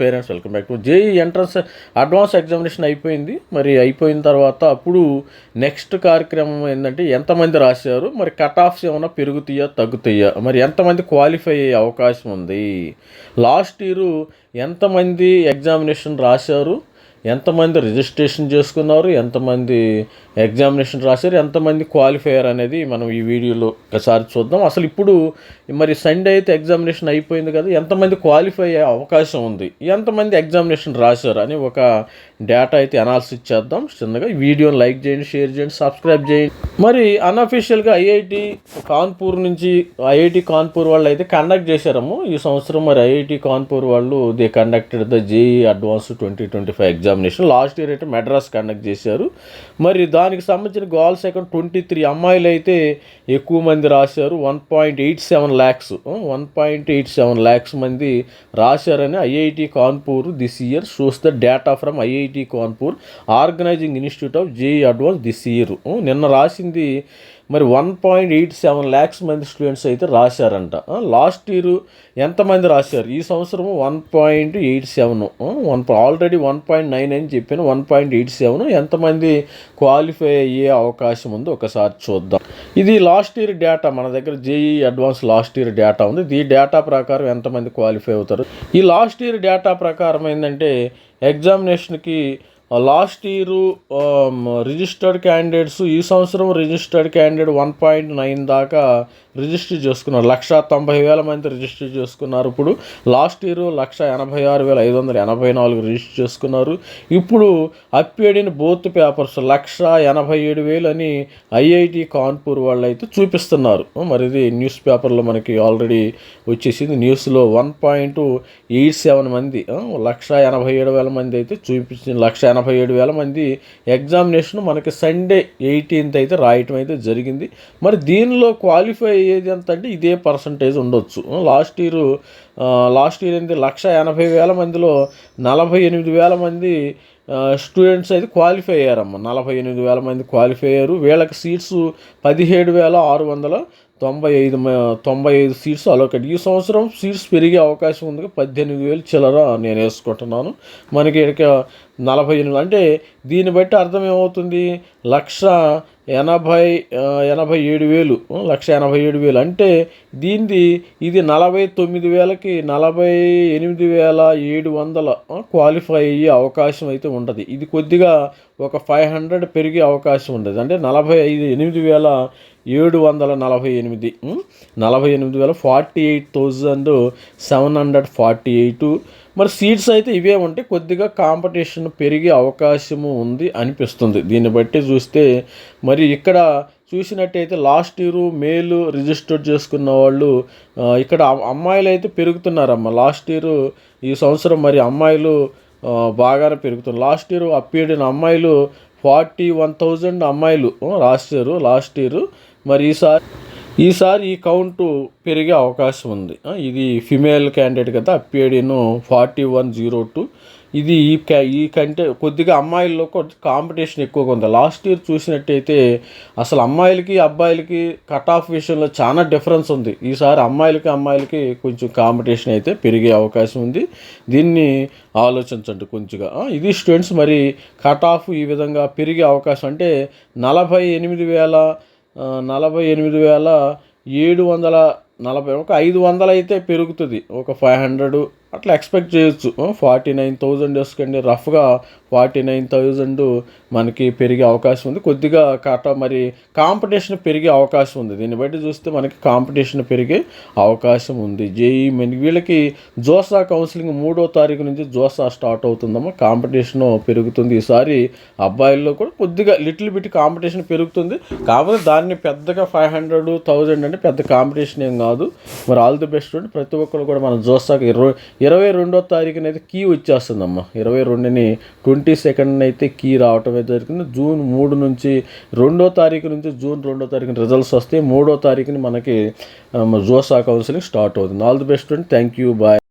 Parents welcome back to JEE entrance advance examination అయిపోయింది. మరి అయిపోయిన తర్వాత అప్పుడు నెక్స్ట్ కార్యక్రమం ఏంటంటే ఎంతమంది రాశారు? మరి కట్ ఆఫ్స్ ఏమైనా పెరుగుతాయా తగ్గుతాయా? మరి ఎంతమంది క్వాలిఫై అయ్యే అవకాశం ఉంది? లాస్ట్ ఇయర్ ఎంతమంది ఎగ్జామినేషన్ రాశారు? ఎంతమంది రిజిస్ట్రేషన్ చేసుకున్నారు ఎంతమంది ఎగ్జామినేషన్ రాశారు ఎంతమంది క్వాలిఫైయర్ అనేది మనం ఈ వీడియోలో ఒకసారి చూద్దాం. అసలు ఇప్పుడు మరి సండే అయితే ఎగ్జామినేషన్ అయిపోయింది కదా ఎంతమంది క్వాలిఫై అయ్యే అవకాశం ఉంది ఎంతమంది ఎగ్జామినేషన్ రాశారు అని ఒక డేటా అయితే అనాలిసిస్ చేద్దాం. చిన్నగా ఈ వీడియోని లైక్ చేయండి షేర్ చేయండి సబ్స్క్రైబ్ చేయండి. మరి అన్అఫీషియల్గా ఐఐటి కాన్పూర్ నుంచి ఐఐటి కాన్పూర్ వాళ్ళు అయితే కండక్ట్ చేశారము. ఈ సంవత్సరం మరి ఐఐటి కాన్పూర్ వాళ్ళు they conducted the JEE advance twenty twenty five exam examination last year అయితే మెడ్రాస్ కండక్ట్ చేశారు. మరి దానికి సంబంధించిన గోల్ సెకండ్ ట్వంటీ త్రీ అమ్మాయిలు అయితే ఎక్కువ మంది రాశారు. One point eight seven lakhs one point eight seven lakhs మంది రాశారని IIT Kanpur this year shows the data from IIT Kanpur. Organizing institute of JEE advance this year నిన్న రాసింది మరి one point eight seven lakhs మంది students అయితే రాశారంట. Last year ఎంతమంది రాశారు? ఈ సంవత్సరం one point eight seven one already one point nine అని చెప్పాను వన్ పాయింట్ ఎయిట్ సెవెన్ ఎంతమంది క్వాలిఫై అయ్యే అవకాశం ఉందో ఒకసారి చూద్దాం. ఇది లాస్ట్ ఇయర్ డేటా మన దగ్గర JEE advance last year data ఉంది. ఈ డేటా ప్రకారం ఎంతమంది క్వాలిఫై అవుతారు? ఈ లాస్ట్ ఇయర్ డేటా ప్రకారం ఏంటంటే ఎగ్జామినేషన్కి లాస్ట్ ఇయర్ రిజిస్టర్డ్ క్యాండిడేట్స్ ఈ సంవత్సరం registered candidate one point nine దాకా రిజిస్టర్ చేసుకున్నారు. లక్ష తొంభై వేల మంది రిజిస్టర్ చేసుకున్నారు. ఇప్పుడు లాస్ట్ ఇయర్ లక్ష ఎనభై ఆరు వేల ఐదు వందల ఎనభై నాలుగు రిజిస్టర్ చేసుకున్నారు. ఇప్పుడు అప్పేడిన బోత్ పేపర్స్ లక్ష ఎనభై ఏడు వేలు అని ఐఐటి కాన్పూర్ వాళ్ళు అయితే చూపిస్తున్నారు మరి ఇది న్యూస్ పేపర్లో మనకి ఆల్రెడీ వచ్చేసింది. న్యూస్లో వన్ పాయింట్ ఎయిట్ సెవెన్ మంది లక్ష ఎనభై ఏడు వేల మంది అయితే చూపించింది. లక్ష ఎనభై నలభై ఏడు వేల మంది ఎగ్జామినేషన్ మనకి సండే ఎయిటీన్త్ అయితే రాయటం అయితే జరిగింది. మరి దీనిలో క్వాలిఫై అయ్యేది ఎంత అంటే ఇదే పర్సంటేజ్ ఉండొచ్చు. లాస్ట్ ఇయర్ లాస్ట్ ఇయర్ ఏంటి లక్ష ఎనభై వేల మందిలో నలభై ఎనిమిది వేల మంది స్టూడెంట్స్ అయితే క్వాలిఫై అయ్యారమ్మ. నలభై ఎనిమిది వేల మంది క్వాలిఫై అయ్యారు. వీళ్ళకి సీట్స్ పదిహేడు వేల ఆరు వందల తొంభై ఐదు తొంభై ఐదు సీట్స్ అలోకేట్ ఈ సంవత్సరం సీట్స్ పెరిగే అవకాశం ఉంది. పద్దెనిమిది వేలు చిల్లర నేను వేసుకుంటున్నాను. మనకి ఇక్కడ నలభై ఎనిమిది అంటే దీన్ని బట్టి అర్థం ఏమవుతుంది? లక్ష ఎనభై ఎనభై ఏడు వేలు లక్ష ఎనభై ఏడు వేలు. అంటే దీనిది ఇది నలభై తొమ్మిది వేలకి నలభై ఎనిమిది వేల ఏడు వందల క్వాలిఫై అయ్యే అవకాశం అయితే ఉంటుంది ఇది కొద్దిగా ఒక ఫైవ్ హండ్రెడ్ పెరిగే అవకాశం ఉండదు. అంటే నలభై ఐదు ఎనిమిది వేల ఏడు వందల నలభై ఎనిమిది నలభై ఎనిమిది వేల forty eight thousand seven hundred forty eight మరి సీట్స్ అయితే ఇవే ఉంటే కొద్దిగా కాంపిటీషన్ పెరిగే అవకాశము ఉంది అనిపిస్తుంది. దీన్ని బట్టి చూస్తే మరి ఇక్కడ చూసినట్టయితే లాస్ట్ ఇయర్ మేలు రిజిస్టర్ చేసుకున్న వాళ్ళు ఇక్కడ అమ్మాయిలు అయితే పెరుగుతున్నారమ్మ. లాస్ట్ ఇయర్ ఈ సంవత్సరం మరి అమ్మాయిలు బాగానే పెరుగుతుంది లాస్ట్ ఇయర్ అప్పీడిన అమ్మాయిలు ఫార్టీ వన్ థౌజండ్ అమ్మాయిలు లాస్ట్ రాశారు. లాస్ట్ ఇయర్ మరి ఈసారి ఈసారి ఈ కౌంటు పెరిగే అవకాశం ఉంది. ఇది ఫిమేల్ క్యాండిడేట్ కదా అప్పేడిను ఫార్టీ వన్ జీరో టూ. ఇది ఈ క్యా ఈ కంటే కొద్దిగా అమ్మాయిల్లో కొద్ది కాంపిటీషన్ ఎక్కువగా ఉంది. లాస్ట్ ఇయర్ చూసినట్టయితే అసలు అమ్మాయిలకి అబ్బాయిలకి కట్ ఆఫ్ విషయంలో చాలా డిఫరెన్స్ ఉంది. ఈసారి అమ్మాయిలకి అమ్మాయిలకి కొంచెం కాంపిటీషన్ అయితే పెరిగే అవకాశం ఉంది. దీన్ని ఆలోచించండి కొంచెంగా. ఇది స్టూడెంట్స్ మరి కట్ ఆఫ్ ఈ విధంగా పెరిగే అవకాశం అంటే నలభై ఎనిమిది వేల నలభై ఎనిమిది వేల ఏడు వందల నలభై ఒక ఐదు వందలు అయితే పెరుగుతుంది. ఒక ఫైవ్ హండ్రెడు అట్లా ఎక్స్పెక్ట్ చేయొచ్చు. ఫార్టీ నైన్ థౌజండ్ వేసుకోండి రఫ్గా ఫార్టీ నైన్ థౌజండ్ మనకి పెరిగే అవకాశం ఉంది. కొద్దిగా కాట మరి కాంపిటీషన్ పెరిగే అవకాశం ఉంది. దీన్ని బట్టి చూస్తే మనకి కాంపిటీషన్ పెరిగే అవకాశం ఉంది. జేఈ మెయిన్ వీళ్ళకి జోసా కౌన్సిలింగ్ మూడో తారీఖు నుంచి జోసా స్టార్ట్ అవుతుందమ్మా. కాంపిటీషన్ పెరుగుతుంది. ఈసారి అబ్బాయిల్లో కూడా కొద్దిగా లిటిల్ బిట్ కాంపిటీషన్ పెరుగుతుంది. కాకపోతే దాన్ని పెద్దగా ఫైవ్ హండ్రెడ్ థౌజండ్ అంటే పెద్ద కాంపిటీషన్ ఏం కాదు. మరి ఆల్ ది బెస్ట్ ప్రతి ఒక్కరు కూడా మన జోసాకి ఇరవై ఇరవై రెండో తారీఖున అయితే కీ వచ్చేస్తుందమ్మా. ఇరవై రెండుని ట్వంటీ సెకండ్ అయితే కీ రావటం అయితే జరిగింది. జూన్ మూడు నుంచి రెండో తారీఖు నుంచి జూన్ రెండో తారీఖున రిజల్ట్స్ వస్తే మూడో తారీఖుని మనకి జోసా కౌన్సిలింగ్ స్టార్ట్ అవుతుంది. All the best and. Thank you. Bye.